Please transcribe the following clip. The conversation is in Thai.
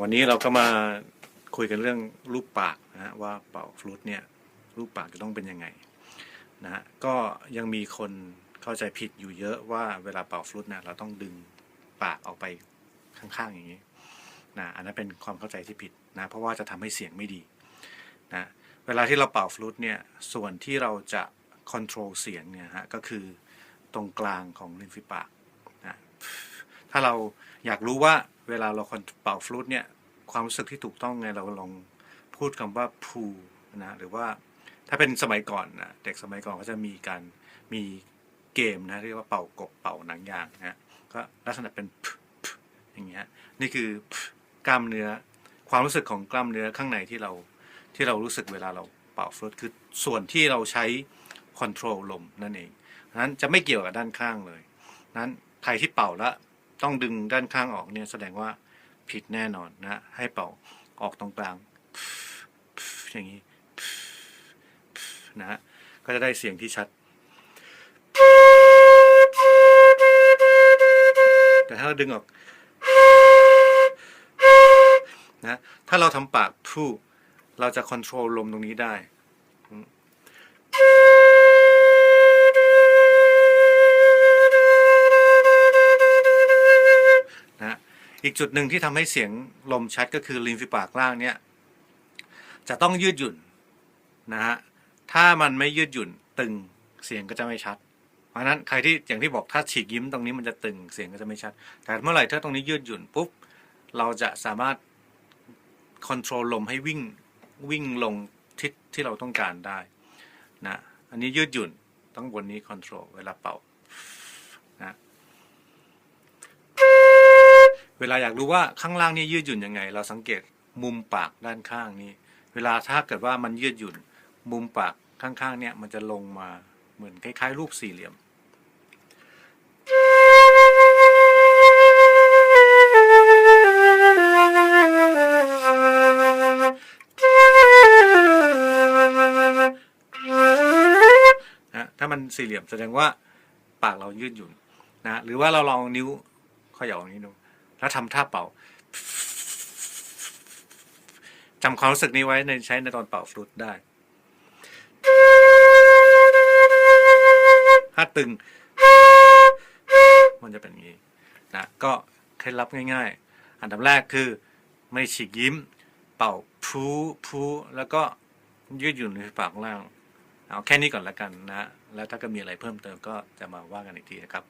วันนี้เราก็มาคุยกันเรื่องรูปปากนะฮะว่าเป่าฟลุตเนี่ยรูปปากจะต้องเป็นยังไงนะฮะก็ยังมีคนเข้าใจผิดอยู่เยอะว่าเวลาเป่าฟลุตเนี่ยเราต้องดึงปากออกไปข้างๆอย่างนี้นะอันนั้นเป็นความเข้าใจที่ผิดนะเพราะว่าจะทำให้เสียงไม่ดีนะเวลาที่เราเป่าฟลุตเนี่ยส่วนที่เราจะค o n t r o l เสียงเนี่ยฮะก็คือตรงกลางของริมฝีปากนะถ้าเราอยากรู้ว่า เวลาเราเป่าฟลุตเนี่ยความรู้สึกที่ถูกต้องไงเราลองพูดคำว่าพูนะหรือว่าถ้าเป็นสมัยก่อนนะเด็กสมัยก่อนก็จะมีการมีเกมนะเรียกว่าเป่ากบเป่าหนังยางนะก็ลักษณะเป็นอย่างเงี้ยนี่คือกล้ามเนื้อความรู้สึกของกล้ามเนื้อข้างในที่เราที่เรารู้สึกเวลาเราเป่าฟลุตคือส่วนที่เราใช้ค o n t r o l ลมนั่นเองนั้นจะไม่เกี่ยวกับด้านข้างเลยนั้นใครที่เป่าแล้ว ต้องดึงด้านข้างออกเนี่ยแสดงว่าผิดแน่นอนนะให้เป่าออกตรงกลาง อย่างนี้นะฮะก็จะได้เสียงที่ชัด แต่ถ้าเราดึงออกนะถ้าเราทำปากพูเราจะค o n t r o l ลมตรงนี้ได้ อีกจุดหนึ่งที่ทำให้เสียงลมชัดก็คือริมฝีปากล่างเนี่ยจะต้องยืดหยุ่นนะฮะถ้ามันไม่ยืดหยุ่นตึงเสียงก็จะไม่ชัด เพราะฉะนั้นใครที่อย่างที่บอกถ้าฉีกยิ้มตรงนี้มันจะตึงเสียงก็จะไม่ชัด แต่เมื่อไหร่ถ้าตรงนี้ยืดหยุ่นปุ๊บเราจะสามารถค o n t r o l ลมให้วิ่งวิ่งลงทิศที่เราต้องการได้นะอันนี้ยืดหยุ่นต้องบนนี้ค o n t r o l เวลาเป่านะ เวลาอยากรู้ว่าข้างล่างนี่ยืดหยุ่นยังไง เราสังเกตมุมปากด้านข้างนี้ เวลาถ้าเกิดว่ามันยืดหยุ่น มุมปากข้างๆเนี่ยมันจะลงมาเหมือนคล้ายๆ รูปสี่เหลี่ยมนะถ้ามันสี่เหลี่ยมแสดงว่าปากเรายืดหยุ่นนะหรือว่าเราลองนิ้วขย่าอย่างนี้ดู แล้วทำท่าเป่าจำความรู้สึกนี้ไว้ในใช้ในตอนเป่าฟลุตได้ถ้าตึง มันจะเป็นอย่างนี้นะก็เคล็ดลับง่ายๆ อันดับแรกคือไม่ฉีกยิ้ม เป่าพูพูแล้วก็ยืดหยุ่นในปากล่าง เอาแค่นี้ก่อนละกันนะ แล้วถ้าก็มีอะไรเพิ่มเติมก็จะมาว่ากันอีกทีนะครับ